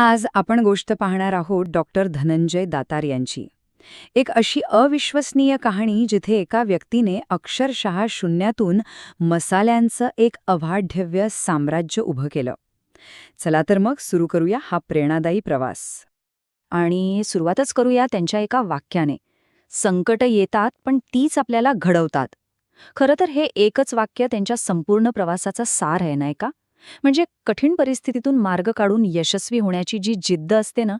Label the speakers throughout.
Speaker 1: आज आपण गोष्ट पाहणार आहोत डॉक्टर धनंजय दातार यांची. एक अशी अविश्वसनीय कहाणी जिथे एका व्यक्तीने अक्षरशः शून्यातून मसाल्यांचं एक अवाढव्य साम्राज्य उभं केलं. चला तर मग सुरू करूया हा प्रेरणादायी प्रवास. आणि सुरुवातच करूया त्यांच्या एका वाक्याने. संकट येतात पण तीच आपल्याला घडवतात. खरं तर हे एकच वाक्य त्यांच्या संपूर्ण प्रवासाचा सार आहे नाही का? म्हणजे कठीण परिस्थितीतून मार्ग काढून यशस्वी होण्याची जी जिद्द असते ना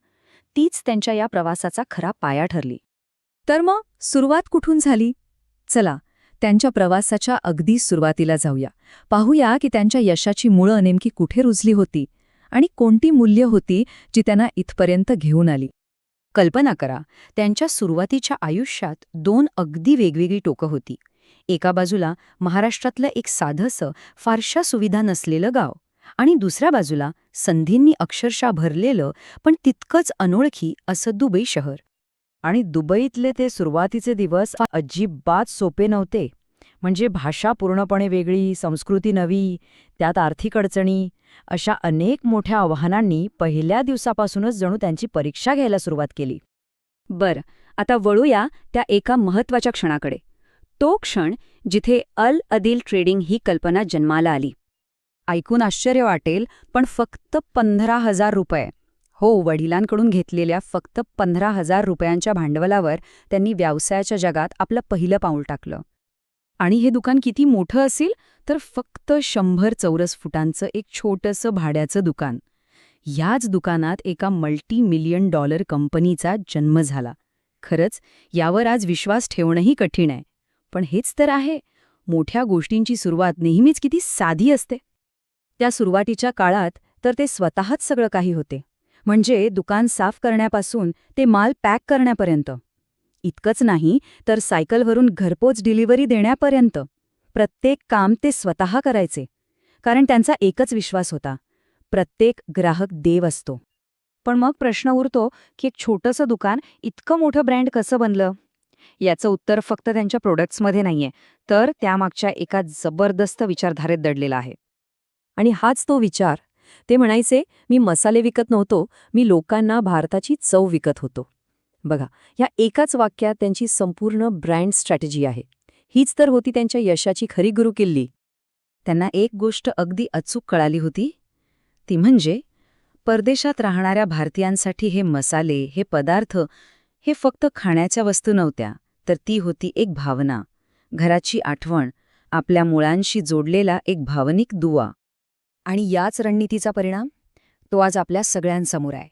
Speaker 1: तीच त्यांच्या या प्रवासाचा खरा पाया ठरली. तर मग सुरुवात कुठून झाली? चला त्यांच्या प्रवासाच्या अगदी सुरुवातीला जाऊया. पाहूया की त्यांच्या यशाची मुळं नेमकी कुठे रुजली होती आणि कोणती मूल्य होती जी त्यांना इथपर्यंत घेऊन आली. कल्पना करा त्यांच्या सुरुवातीच्या आयुष्यात दोन अगदी वेगवेगळी टोकं होती. एका बाजूला महाराष्ट्रातलं एक साधंसं फारशा सुविधा नसलेलं गाव आणि दुसऱ्या बाजूला संधींनी अक्षरशः भरलेलं पण तितकंच अनोळखी असं दुबई शहर. आणि दुबईतले ते सुरुवातीचे दिवस अजिबात सोपे नव्हते. म्हणजे भाषा पूर्णपणे वेगळी संस्कृती नवी त्यात आर्थिक अडचणी अशा अनेक मोठ्या आव्हानांनी पहिल्या दिवसापासूनच जणू त्यांची परीक्षा घ्यायला सुरुवात केली. बरं आता वळूया त्या एका महत्त्वाच्या क्षणाकडे. तो क्षण जिथे अल अदिल ट्रेडिंग ही कल्पना जन्माला आली. ऐकून आश्चर्य वाटेल पण फक्त पंधरा हजार रुपये. हो वडिलांकडून घेतलेल्या फक्त पंधरा हजार रुपयांच्या भांडवलावर त्यांनी व्यवसायाच्या जगात आपलं पहिलं पाऊल टाकलं. आणि हे दुकान किती मोठं असेल? तर फक्त शंभर चौरस फुटांचं एक छोटंसं भाड्याचं दुकान. याच दुकानात एका मल्टी मिलियन डॉलर कंपनीचा जन्म झाला. खरंच यावर आज विश्वास ठेवणंही कठीण आहे. पण हेच तर आहे. मोठ्या गोष्टींची सुरुवात नेहमीच किती साधी असते. त्या सुरुवातीच्या काळात तर ते स्वतःच सगळं काही होते. म्हणजे दुकान साफ करण्यापासून ते माल पॅक करण्यापर्यंत. इतकंच नाही तर सायकलवरून घरपोच डिलिव्हरी देण्यापर्यंत. प्रत्येक काम ते स्वतः करायचे. कारण त्यांचा एकच विश्वास होता. प्रत्येक ग्राहक देव असतो. पण मग प्रश्न उरतो की एक छोटंसं दुकान इतकं मोठं ब्रँड कसं बनलं? याचं उत्तर फक्त त्यांच्या प्रोडक्ट्समध्ये नाहीये. तर त्यामागच्या एका जबरदस्त विचारधारेत दडलेला आहे. आणि हाच तो विचार. ते म्हणायचे मी मसाले विकत नव्हतो मी लोकांना भारताची चव विकत होतो. बघा या एकाच वाक्यात त्यांची संपूर्ण ब्रँड स्ट्रॅटेजी आहे. हीच तर होती त्यांच्या यशाची खरी गुरुकिल्ली त्यांना एक गोष्ट अगदी अचूक कळाली होती. ती म्हणजे परदेशात राहणाऱ्या भारतीयांसाठी हे मसाले हे पदार्थ हे फक्त खाण्याच्या वस्तू नव्हत्या तर ती होती एक भावना. घराची आठवण आपल्या मुळांशी जोडलेला एक भावनिक दुवा. आणि याच रणनीतीचा परिणाम? तो आज आपल्या सगळ्यांसमोर आहे.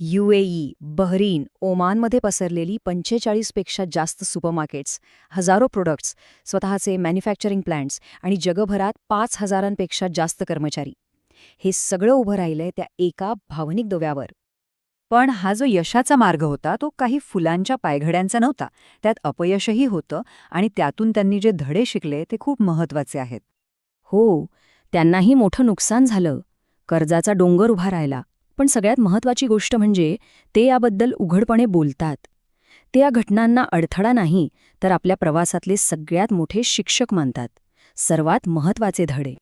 Speaker 1: युएई बहरीन ओमानमध्ये पसरलेली पंचेचाळीसपेक्षा जास्त सुपरमार्केट्स हजारो प्रोडक्ट्स स्वतःचे मॅन्युफॅक्चरिंग प्लांट्स आणि जगभरात पाच हजारांपेक्षा जास्त कर्मचारी. हे सगळं उभं राहिलंय त्या एका भावनिक दुव्यावर पण हा जो यशाचा मार्ग होता तो काही फुलांच्या पायघड्यांचा नव्हता. त्यात अपयशही होतं आणि त्यातून त्यांनी जे धडे शिकले ते खूप महत्त्वाचे आहेत. हो त्यांनाही मोठं नुकसान झालं. कर्जाचा डोंगर उभा राहिला. पण सगळ्यात महत्वाची गोष्ट म्हणजे ते याबद्दल उघडपणे बोलतात. ते या घटनांना अडथळा नाही तर आपल्या प्रवासातले सगळ्यात मोठे शिक्षक मानतात. सर्वात महत्त्वाचे धडे.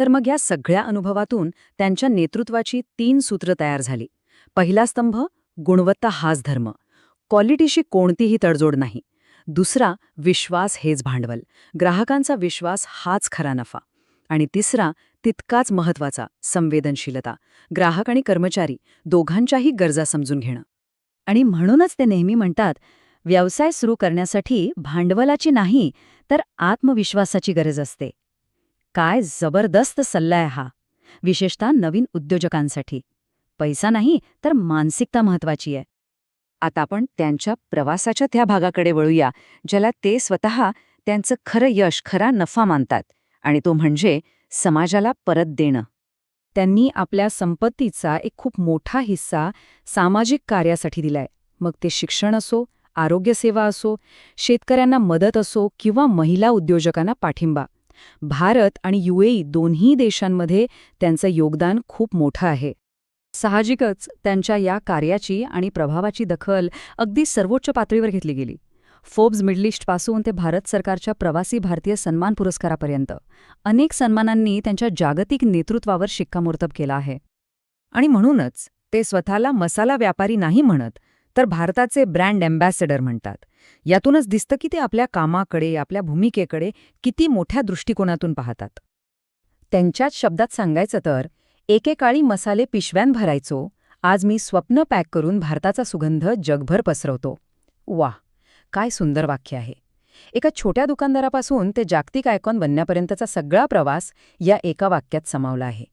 Speaker 1: तर मग या सगळ्या अनुभवातून त्यांच्या नेतृत्वाची तीन सूत्र तयार झाली. पहिला स्तंभ गुणवत्ता हाच धर्म. क्वालिटीशी कोणतीही तडजोड नाही. दुसरा विश्वास हेच भांडवल. ग्राहकांचा विश्वास हाच खरा नफा. आणि तिसरा तितकाच महत्त्वाचा संवेदनशीलता. ग्राहक आणि कर्मचारी दोघांच्याही गरजा समजून घेणं. आणि म्हणूनच ते नेहमी म्हणतात व्यवसाय सुरू करण्यासाठी भांडवलाची नाही तर आत्मविश्वासाची गरज असते. काय जबरदस्त सल्ला आहे हा. विशेषतः नवीन उद्योजकांसाठी. पैसा नाही तर मानसिकता महत्वाची आहे. आता आपण त्यांच्या प्रवासाच्या त्या भागाकडे वळूया ज्याला ते स्वतः त्यांचं खरं यश खरा नफा मानतात आणि तो म्हणजे समाजाला परत देणं. त्यांनी आपल्या संपत्तीचा एक खूप मोठा हिस्सा सामाजिक कार्यासाठी दिलाय. मग ते शिक्षण असो आरोग्यसेवा असो शेतकऱ्यांना मदत असो किंवा महिला उद्योजकांना पाठिंबा. भारत आणि युएई दोन्ही देशांमध्ये त्यांचं योगदान खूप मोठं आहे. साहजिकच त्यांच्या या कार्याची आणि प्रभावाची दखल अगदी सर्वोच्च पातळीवर घेतली गेली. फोर्ब्स मिडल ईस्टपासून ते भारत सरकारच्या प्रवासी भारतीय सन्मान पुरस्कारापर्यंत अनेक सन्मानांनी त्यांच्या जागतिक नेतृत्वावर शिक्कामोर्तब केला आहे. आणि म्हणूनच ते स्वतःला मसाला व्यापारी नाही म्हणत तर भारताचे ब्रँड अँबॅसेडर म्हणतात. यातूनच दिसतं की ते आपल्या कामाकडे आपल्या भूमिकेकडे किती मोठ्या दृष्टिकोनातून पाहतात. त्यांच्याच शब्दात सांगायचं तर एकेकाळी मसाले पिशव्यान भरायचो. आज मी स्वप्न पॅक करून भारताचा सुगंध जगभर पसरवतो. वा काय सुंदर वाक्य आहे. एका छोट्या दुकानदारापासून ते जागतिक आयकॉन बनण्यापर्यंतचा सगळा प्रवास या एका वाक्यात समावला आहे.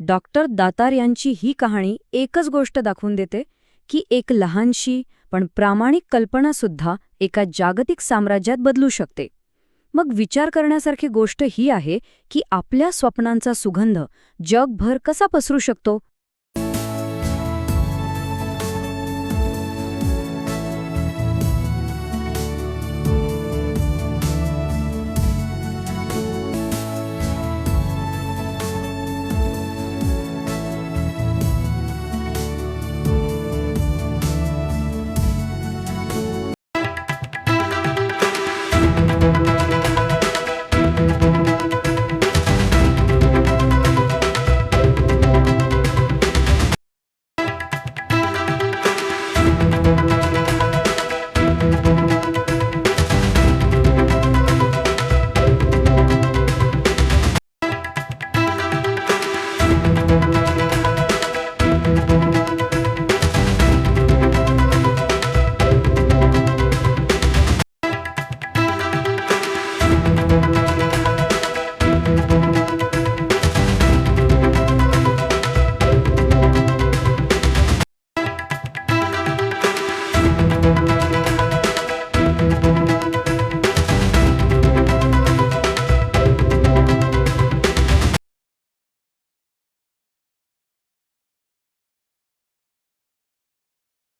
Speaker 2: डॉक्टर दातार यांची ही कहाणी एकच गोष्ट दाखवून देते की एक लहानशी पण प्रामाणिक कल्पनासुद्धा एका जागतिक साम्राज्यात बदलू शकते. मग विचार करण्यासारखी गोष्ट ही आहे की आपल्या स्वप्नांचा सुगंध जगभर कसा पसरू शकतो?